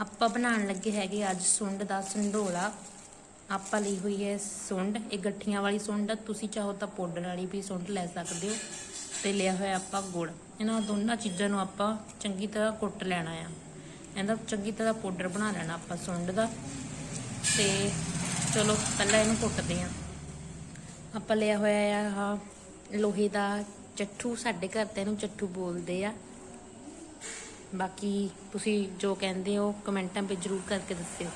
ਆਪਾਂ ਬਣਾਉਣ ਲੱਗੇ ਹੈਗੇ ਅੱਜ ਸੁੰਡ ਦਾ ਸੰਢੋਲਾ ਆਪਾਂ ਲਈ ਹੋਈ ਹੈ ਸੁੰਡ, ਇਹ ਗੱਠੀਆਂ ਵਾਲੀ ਸੁੰਡ। ਤੁਸੀਂ ਚਾਹੋ ਤਾਂ ਪਾਊਡਰ ਵਾਲੀ ਵੀ ਸੁੰਡ ਲੈ ਸਕਦੇ ਹੋ ਤੇ ਲਿਆ ਹੋਇਆ ਆਪਾਂ ਗੁੜ। ਇਹਨਾਂ ਦੋਨਾਂ ਚੀਜ਼ਾਂ ਨੂੰ ਆਪਾਂ ਚੰਗੀ ਤਰ੍ਹਾਂ ਕੁੱਟ ਲੈਣਾ ਆ। ਇਹਦਾ ਚੰਗੀ ਤਰ੍ਹਾਂ ਪਾਊਡਰ ਬਣਾ ਲੈਣਾ ਆਪਾਂ ਸੁੰਡ ਦਾ। ਤੇ ਚਲੋ, ਪਹਿਲਾਂ ਇਹਨੂੰ ਕੁੱਟਦੇ ਆਂ ਆਪਾਂ ਲਿਆ ਹੋਇਆ ਆ ਲੋਹੇ ਦਾ ਚੱਠੂ, ਸਾਡੇ ਘਰ ਤੇ ਇਹਨੂੰ ਚੱਠੂ ਬੋਲਦੇ ਆ। ਬਾਕੀ ਤੁਸੀਂ ਜੋ ਕਹਿੰਦੇ ਹੋ, ਕਮੈਂਟਾਂ ਵਿੱਚ ਜਰੂਰ ਕਰਕੇ ਦੱਸਿਓ।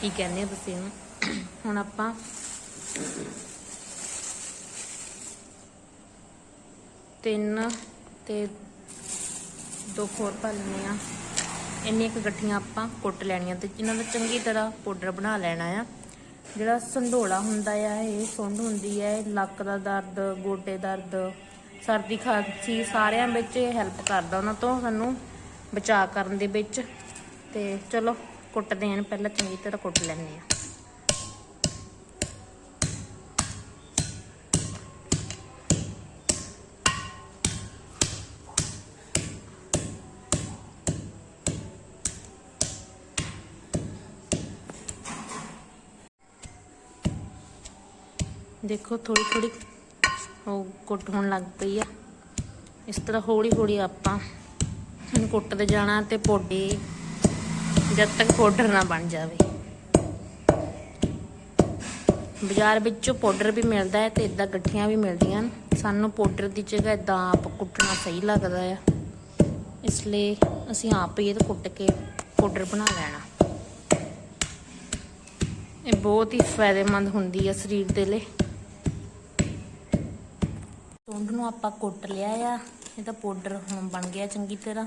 ਕੀ ਕਹਿੰਦੇ ਹੋ ਤੁਸੀਂ ਇਹਨੂੰ? ਹੁਣ ਆਪਾਂ ਤਿੰਨ ਤੇ ਦੋ ਹੋਰ ਪਾ ਲੈਣੇ ਆ ਇੰਨੀਆਂ ਕੁ ਗੱਠੀਆਂ ਆਪਾਂ ਕੁੱਟ ਲੈਣੀਆਂ ਤੇ ਇਹਨਾਂ ਦਾ ਚੰਗੀ ਤਰ੍ਹਾਂ ਪਾਊਡਰ ਬਣਾ ਲੈਣਾ ਆ। ਜਿਹੜਾ ਸੰਢੋਲਾ ਹੁੰਦਾ ਆ, ਇਹ ਸੁੰਡ ਹੁੰਦੀ ਹੈ ਲੱਕ ਦਾ ਦਰਦ, ਗੋਡੇ ਦਰਦ, ਸਰਦੀ ਖਾਂਸੀ ਸਾਰਿਆਂ ਵਿੱਚ ਇਹ ਹੈਲਪ ਕਰਦਾ। ਉਹਨਾਂ ਤੋਂ ਸਾਨੂੰ ਬਚਾਅ ਕਰਨ ਦੇ ਵਿੱਚ। ਤੇ ਚਲੋ, ਕੁੱਟਦੇ ਆਂ ਪਹਿਲਾਂ, ਚੰਗੀ ਤਰ੍ਹਾਂ ਕੁੱਟ ਲੈਂਦੇ ਆ ਦੇਖੋ ਥੋੜੀ ਥੋੜੀ ਉਹ ਕੁੱਟ ਹੋਣ ਲੱਗ ਪਈ ਆ। ਇਸ ਤਰ੍ਹਾਂ ਹੌਲੀ ਹੌਲੀ ਆਪਾਂ ਇਹਨੂੰ ਕੁੱਟਦੇ ਜਾਣਾ ਤੇ ਪੋਡੇ ਜਦ ਤੱਕ ਪਾਊਡਰ ਨਾ ਬਣ ਜਾਵੇ। ਬਾਜ਼ਾਰ ਵਿੱਚੋਂ ਪਾਊਡਰ ਵੀ ਮਿਲਦਾ ਹੈ ਤੇ ਇਦਾਂ ਗੱਠੀਆਂ ਵੀ ਮਿਲਦੀਆਂ ਹਨ। ਸਾਨੂੰ ਪਾਊਡਰ ਦੀ ਜਗ੍ਹਾ ਇਦਾਂ ਆਪ ਕੁੱਟਣਾ ਸਹੀ ਲੱਗਦਾ ਆ। ਇਸ ਲਈ ਅਸੀਂ ਆਪ ਹੀ ਇਹ ਕੁੱਟ ਕੇ ਪਾਊਡਰ ਬਣਾ ਲੈਣਾ। ਇਹ ਬਹੁਤ ਹੀ ਫਾਇਦੇਮੰਦ ਹੁੰਦੀ ਆ ਸਰੀਰ ਦੇ ਲਈ। ਸੁੰਡ ਨੂੰ ਆਪਾਂ ਕੁੱਟ ਲਿਆ ਆ। ਇਹਦਾ ਪਾਊਡਰ ਹੁਣ ਬਣ ਗਿਆ ਚੰਗੀ ਤਰ੍ਹਾਂ।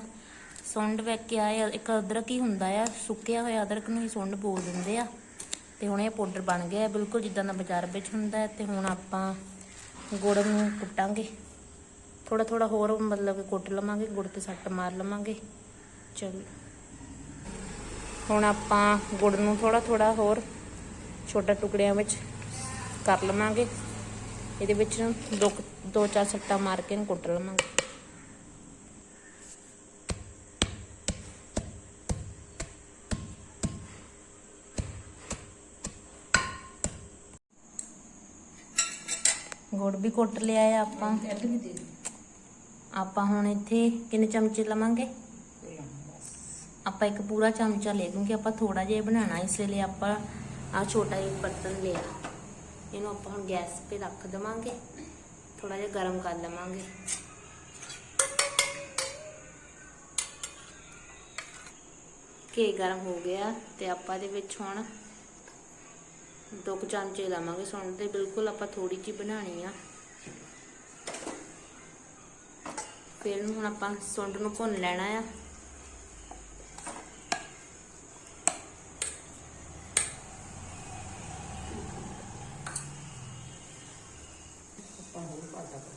ਸੁੰਡ ਵੇਖ ਕੇ ਆਏ ਇੱਕ ਅਦਰਕ ਹੀ ਹੁੰਦਾ ਆ, ਸੁੱਕਿਆ ਹੋਇਆ ਅਦਰਕ ਨੂੰ ਹੀ ਸੁੰਡ ਬੋਲ ਦਿੰਦੇ ਆ। ਤੇ ਹੁਣ ਇਹ ਪਾਊਡਰ ਬਣ ਗਿਆ ਬਿਲਕੁਲ ਜਿੱਦਾਂ ਦਾ ਬਾਜ਼ਾਰ ਵਿੱਚ ਹੁੰਦਾ ਹੈ ਤੇ ਹੁਣ ਆਪਾਂ ਗੁੜ ਨੂੰ ਕੁੱਟਾਂਗੇ। ਥੋੜਾ ਥੋੜਾ ਹੋਰ ਮਤਲਬ ਕਿ ਕੁੱਟ ਲਵਾਂਗੇ, ਗੁੜ ਤੇ ਸੱਟ ਮਾਰ ਲਵਾਂਗੇ। ਚਲ। ਹੁਣ ਆਪਾਂ ਗੁੜ ਨੂੰ ਥੋੜਾ ਥੋੜਾ ਹੋਰ ਛੋਟਾ ਟੁਕੜਿਆਂ ਵਿੱਚ ਕਰ ਲਵਾਂਗੇ। ਇਹਦੇ ਵਿੱਚ ਦੋ ਦੋ ਚਾਰ ਸੱਟਾਂ ਮਾਰ ਕੇ ਇਹਨੂੰ ਕੁੱਟ ਲਵਾਂਗੇ। ਗੁੜ ਵੀ ਕੁੱਟ ਲਿਆ ਆ ਆਪਾਂ। ਆਪਾਂ ਹੁਣ ਇੱਥੇ ਕਿੰਨੇ ਚਮਚੇ ਲਵਾਂਗੇ? ਆਪਾਂ ਇੱਕ ਪੂਰਾ ਚਮਚਾ ਲੈ ਕਿਉਂਕਿ ਆਪਾਂ ਥੋੜਾ ਜਿਹਾ ਬਣਾਉਣਾ, ਇਸ ਲਈ ਆਪਾਂ ਆ ਛੋਟਾ ਜਿਹਾ ਬਰਤਨ ਲਿਆ। ਇਹਨੂੰ ਆਪਾਂ ਹੁਣ ਗੈਸ 'ਤੇ ਰੱਖ ਦੇਵਾਂਗੇ ਥੋੜਾ ਜਿਹਾ ਗਰਮ ਕਰ ਲਵਾਂਗੇ। ਘੀ ਗਰਮ ਹੋ ਗਿਆ ਤੇ ਆਪਾਂ ਇਹਦੇ ਵਿੱਚ ਹੁਣ ਦੋ ਕੁ ਚਮਚੇ ਲਾਵਾਂਗੇ ਸੁਣ ਤੇ ਬਿਲਕੁਲ ਆਪਾਂ ਥੋੜੀ ਜਿਹੀ ਬਣਾਣੀ ਆ। ਫਿਰ ਹੁਣ ਆਪਾਂ ਸੁੰਡ ਨੂੰ ਭੁੰਨ ਲੈਣਾ ਆ।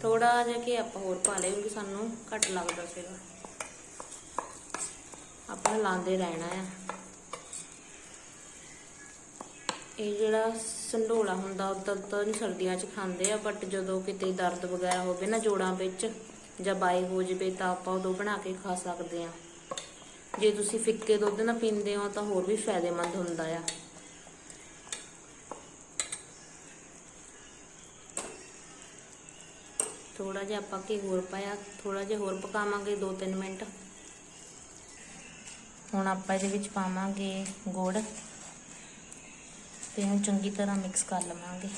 ਥੋੜਾ ਜਿਹਾ ਕਿ ਆਪਾਂ ਹੋਰ ਪਾ ਲਿਆ ਕਿਉਂਕਿ ਸਾਨੂੰ ਘੱਟ ਲੱਗਦਾ ਸੀਗਾ। ਆਪਾਂ ਲਾਉਂਦੇ ਰਹਿਣਾ ਆ। ਇਹ ਜਿਹੜਾ ਸੰਡੋਲਾ ਹੁੰਦਾ, ਉਦੋਂ ਤਾਂ ਤਾਂ ਨਹੀਂ ਸਰਦੀਆਂ 'ਚ ਖਾਂਦੇ ਆ ਬਟ ਜਦੋਂ ਕਿਤੇ ਦਰਦ ਵਗੈਰਾ ਹੋਵੇ ਨਾ ਜੋੜਾਂ ਵਿੱਚ ਜਾਂ ਬਾਈ ਹੋ ਜਵੇ ਤਾਂ ਆਪਾਂ ਉਦੋਂ ਬਣਾ ਕੇ ਖਾ ਸਕਦੇ ਆ। ਜੇ ਤੁਸੀਂ ਫਿੱਕੇ ਦੁੱਧ ਨਾਲ ਪੀਂਦੇ ਹੋ ਤਾਂ ਹੋਰ ਵੀ ਫਾਇਦੇਮੰਦ ਹੁੰਦਾ ਆ। ਥੋੜਾ ਜਿਹਾ ਆਪਾਂ ਘੀ ਹੋਰ ਪਾਇਆ ਥੋੜਾ ਜਿਹਾ ਹੋਰ ਪਕਾਵਾਂਗੇ 2-3 ਮਿੰਟ। ਹੁਣ ਆਪਾਂ ਇਹਦੇ ਵਿੱਚ ਪਾਵਾਂਗੇ ਗੁੜ। ਤੇ ਇਹਨੂੰ ਚੰਗੀ ਤਰ੍ਹਾਂ ਮਿਕਸ ਕਰ ਲਵਾਂਗੇ।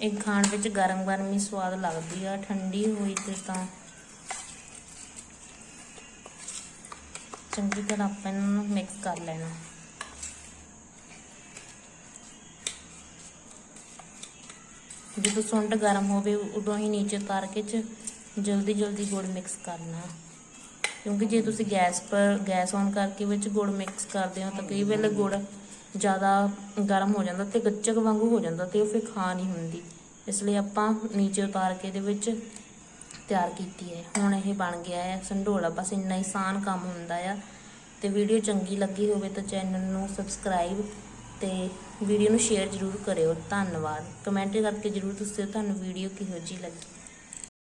ਇਹ ਖਾਣ ਵਿੱਚ ਗਰਮ ਗਰਮ ਹੀ ਸਵਾਦ ਲੱਗਦੀ ਆ, ਠੰਡੀ ਹੋਈ ਤੇ ਤਾਂ ਚੰਗੀ ਤਰ੍ਹਾਂ ਆਪਾਂ ਇਹਨੂੰ ਮਿਕਸ ਕਰ ਲੈਣਾ। ਜਦੋਂ ਸੁੰਡ ਗਰਮ ਹੋਵੇ ਉਦੋਂ ਹੀ ਨੀਚੇ ਉਤਾਰ ਕੇ ਚ ਜਲਦੀ ਜਲਦੀ ਗੁੜ ਮਿਕਸ ਕਰਨਾ। ਕਿਉਂਕਿ ਜੇ ਤੁਸੀਂ ਗੈਸ ਪਰ, ਗੈਸ ਔਨ ਕਰਕੇ ਵਿੱਚ ਗੁੜ ਮਿਕਸ ਕਰਦੇ ਹੋ ਤਾਂ ਕਈ ਵੇਲੇ ਗੁੜ ਜ਼ਿਆਦਾ ਗਰਮ ਹੋ ਜਾਂਦਾ ਤੇ ਗੱਚਕ ਵਾਂਗੂ ਹੋ ਜਾਂਦਾ ਤੇ ਉਹ ਫਿਰ ਖਾ ਨਹੀਂ ਹੁੰਦੀ। ਇਸ ਲਈ ਆਪਾਂ ਨੀਚੇ ਉਤਾਰ ਕੇ ਇਹਦੇ ਵਿੱਚ ਤਿਆਰ ਕੀਤੀ ਹੈ। ਹੁਣ ਇਹ ਬਣ ਗਿਆ ਹੈ ਸੰਢੋਲਾ ਬਸ ਇੰਨਾ ਹੀ ਆਸਾਨ ਕੰਮ ਹੁੰਦਾ ਆ। ਤੇ ਵੀਡੀਓ ਚੰਗੀ ਲੱਗੀ ਹੋਵੇ ਤਾਂ ਚੈਨਲ ਨੂੰ ਸਬਸਕ੍ਰਾਈਬ ਤੇ ਵੀਡੀਓ ਨੂੰ ਸ਼ੇਅਰ ਜ਼ਰੂਰ ਕਰਿਓ। ਧੰਨਵਾਦ। ਕਮੈਂਟ ਕਰਕੇ ਜ਼ਰੂਰ ਦੱਸਿਓ ਤੁਹਾਨੂੰ ਵੀਡੀਓ ਕਿਹੋ ਜਿਹੀ ਲੱਗੀ।